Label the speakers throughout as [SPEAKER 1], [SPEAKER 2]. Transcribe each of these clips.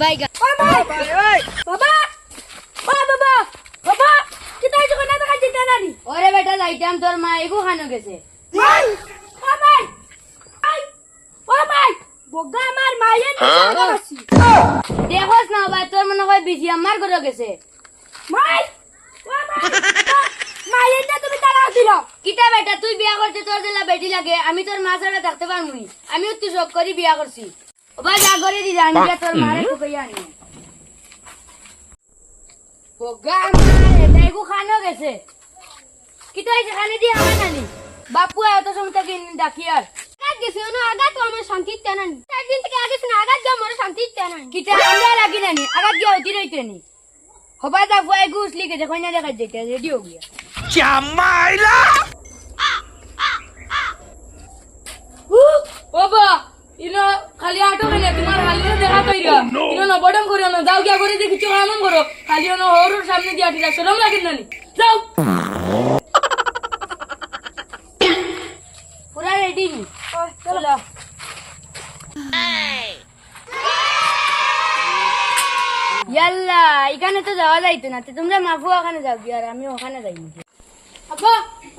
[SPEAKER 1] বাইগা
[SPEAKER 2] বাবা! ও বাবা! বাবা! কিতাই যখন না দেখা দিতে
[SPEAKER 1] ওরে বেটা যাইতাম তোর মা এগু খানো গেছে।
[SPEAKER 2] আছি
[SPEAKER 1] দেখোস না ভাই তোর মনে হয় বিজি আমার ঘরে গেছে?
[SPEAKER 2] মাই ও মাই তুমি তাড়া দিল।
[SPEAKER 1] কিতা বেটা তুই বিয়া করতে তোর জেলা বেটি লাগে আমি তোর মা ছাড়া থাকতে পারব নি আমিও তুই শখ করি বিয়া করছি। এগু খানো গেছে। কিতা হয়েছে খানে দিয়ে আমার নানি বাপু এত সময় তাকে ডাকি আর।
[SPEAKER 2] আগাত গেছে না আগাত আমার শান্তি তেনানি একদিন থেকে আগে না আগাত গিয়ে আমার শান্তি তেনানি
[SPEAKER 1] কিতা আমরা লাগি নানি আগাত গিয়া হইতে রইতে নি। হবা যা ফুয়াই গুছলি কে দেখো না দেখা যেতে রেডি হো গিয়া।
[SPEAKER 3] বাবা ইনো খালি আটো কেন তোমার খালি দেখা কইরা ইনো না বডম করো না যাও গিয়া করে দেখি চোখ আমন করো। খালি সামনে দিয়া ঠিক আছে রম লাগে না যাও।
[SPEAKER 1] পুরা রেডি চলো। ইয়াল্লা এখানে তো যাওয়া যাইতো না তো তোমরা মাফু ওখানে যাও গিয়া আর আমি ওখানে যাই।
[SPEAKER 3] আব্বা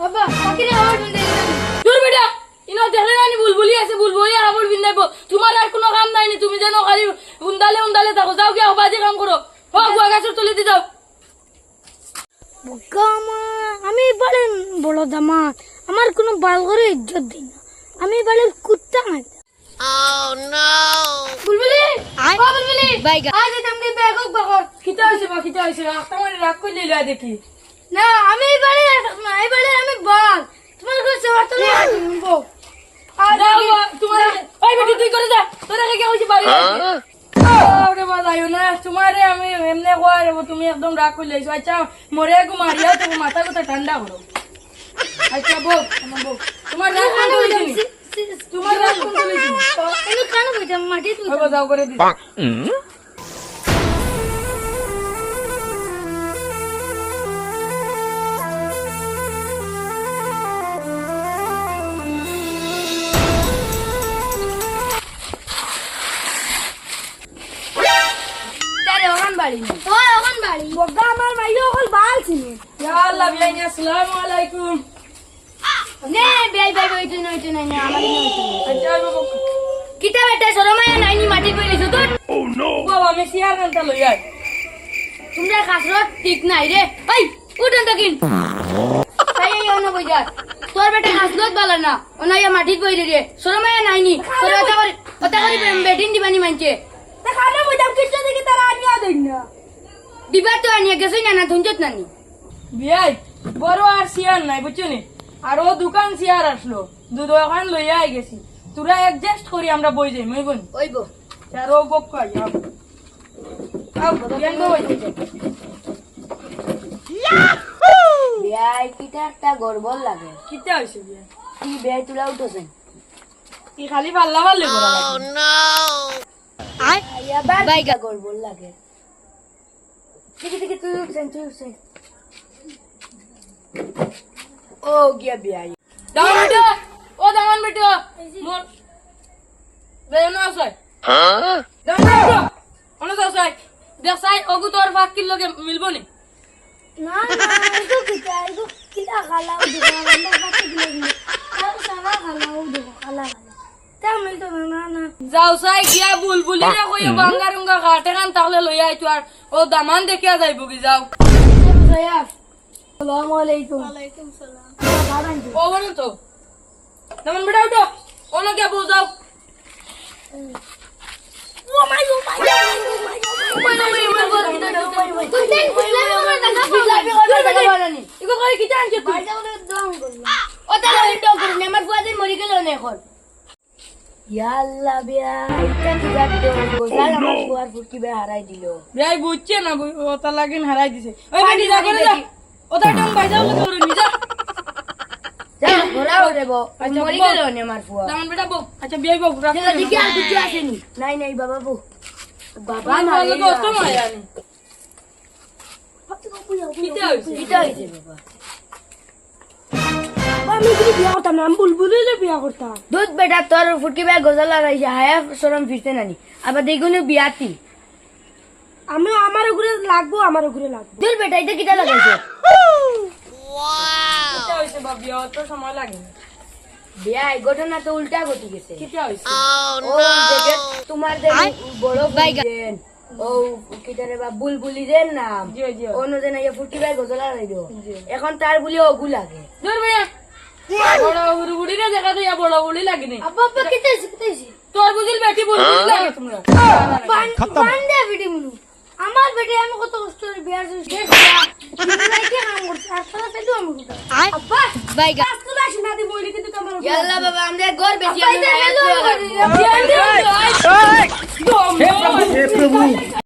[SPEAKER 3] আব্বা কাকিরে দূর বেটা ইনো দেখলে না বুলবুলি আর আবার বিন্দাইব তোমার আর কোনো কাম নাই নি তুমি যেন খালি উন্দালে উন্দালে থাকো যাও গিয়া বাজে কাম করো হ গুয়া গাছের তলে দি যাও
[SPEAKER 2] আমি বলে বড় দামা আমার কোনো বাল করে ইজ্জত দিই না। আমি বলে কুত্তা মারি
[SPEAKER 3] বুলবুলি! ও বুলবুলি!
[SPEAKER 1] বাইগা
[SPEAKER 3] আজ তুমি ব্যাগ বাকর কিতা হইছে বা কিতা হইছে রাস্তা রাগ কইলে লয়া দেখি
[SPEAKER 2] না আমি বাল তোমার কাছে অত
[SPEAKER 3] তোমার ওই বেটি তুই করে যা। তোরা কে বাড়ি? আরে না। তোমারে আমি এমনে কয় রে তুমি একদম রাগ কইলে আইছো আচ্ছা মরে গো মারিয়া তো মাথা কথা ঠান্ডা করো। আচ্ছা বউ আমার বউ। তোমার রাগ কোন তুলিছি তোমার রাগ কোন তুলিছি
[SPEAKER 2] আমি কেন বলতাম মাটি তুই
[SPEAKER 3] হইব যাও করে দি
[SPEAKER 1] তারে ওখান বাড়ি
[SPEAKER 2] বাড়ি। বগা আমার মাইও এখন বাল চিনি।
[SPEAKER 3] ইয়া আল্লাহ বিয়াই আসসালামু আলাইকুম।
[SPEAKER 1] নে বেই বেই হইতো না হইতো না আমার নি
[SPEAKER 3] আচ্ছা হইব
[SPEAKER 1] কিতা বেটা সরমায়া নাইনি মাটি কইলিছো তোর?
[SPEAKER 3] বাবা আমি সিয়ার আনতে লই আই
[SPEAKER 1] তোমরা কাসরত ঠিক নাই রে। এই উঠেন তো কিন। তাই এই অন্য বইজা তোর বেটা কাসরত বালা না অনাইয়া মাটিত বইলে রে। সরমায়া নাইনি তোর ওটা করে ওটা করে বেটিন দিবানি মানছে
[SPEAKER 2] দেখানে বলতাম কিছু দেখি তারা আনিয়া দেই না।
[SPEAKER 1] দিবা তো আনিয়া গেছই না না ধুনজত নানি।
[SPEAKER 3] বিয়াই বড় আর সিয়ার নাই বুঝছ নি? আর ও দোকান সিয়ার আসলো। দু দোকান লইয়া আই গেছি তোরা অ্যাডজাস্ট করি আমরা বই যাই। মই বোন
[SPEAKER 1] ওইব
[SPEAKER 3] আর ও বক কই আও।
[SPEAKER 1] বিয়াই কিটা একটা গর্বল লাগে।
[SPEAKER 3] কিতা হইছে বিয়া?
[SPEAKER 1] কি বিয়াই তুলা উঠছেন?
[SPEAKER 3] কি খালি পাল্লা পাল্লে করা লাগে?
[SPEAKER 1] আবার বাইকা গর্বল লাগে। দেখি দেখি তুই উঠছেন তুই উঠছেন। ও গিয়া বিয়াই
[SPEAKER 3] দামান বেটা ও দামান বেটা মোর বেয়ন আছে দামান বেটা অনেক আছে দেখ সাই ওগু তোর ফাঁক কিল লগে মিলবো নি
[SPEAKER 2] না না এগো কিতা এগো কিলা খালা ও দেখো আমরা গিয়ে দিই আর সারা খালা ও খালা খালা। তা মিলতো না না না।
[SPEAKER 3] যাও চাই গিয়া বুলবুলি রে কই বাঙ্গা রুঙ্গা ঘাটে খান তাহলে লই আইতো আর ও দামান দেখিয়া যাইব কি যাও।
[SPEAKER 1] আসসালামু আলাইকুম।
[SPEAKER 2] ওয়ালাইকুম সালাম।
[SPEAKER 3] ও বলো তো। দামান বেটা উঠো। ও না কে বউ যাও
[SPEAKER 2] ও মাই ও মাই
[SPEAKER 1] হারাই দিল।
[SPEAKER 3] বুঝছে না হারাই দিছে। ওই বেটি যা করে যা ও তা টং বাই যাও করে নিজা
[SPEAKER 1] যা ঘোরা ওরে বো
[SPEAKER 3] আচ্ছা,
[SPEAKER 1] মরি গেল না আমার ফুয়া।
[SPEAKER 3] দামান বেটা বউ। আচ্ছা
[SPEAKER 1] দেখি আর কিছু আসেনি নাই নাই বাবা বাবা
[SPEAKER 3] নি
[SPEAKER 2] বিয়া বিয়া
[SPEAKER 1] দুধ বেটা তোর ফুটকি বে গোসাল হারাইছে হায়া সরম ফিরতে নানি। আবার দেখুন বিয়াতি।
[SPEAKER 2] আমি আমার ঘুরে লাগবো আমার ঘুরে লাগবো।
[SPEAKER 1] তোর বেটা এটা কিটা লাগাইছে?
[SPEAKER 3] কিতা হয়েছে বা বিয়া তো সময় লাগে না।
[SPEAKER 1] বিয়া ঘটনা তো উল্টা ঘটি গেছে।
[SPEAKER 3] কিতা হয়েছে
[SPEAKER 1] ও দেখে তোমার যে বড় বাইগান ও কিটারে বা বুলবুলি রে নাম অন্য যে নাই ফুটি ভাই গজলা লাগাইল এখন তার বলি অগু লাগে।
[SPEAKER 3] দূর ভাইয়া! বড় বুড়ি বুড়িরে দেখা তো ইয়া বড় বুড়ি লাগেনি
[SPEAKER 2] আব্বা আব্বা কেটেছি কেটেছি
[SPEAKER 3] তোর বুঝিল বেটি বুড়ি লাগে তোমরা।
[SPEAKER 2] পান দে বেটি মুনু আমার বেটি আমি কত কষ্ট করে বিয়ার জন্য কি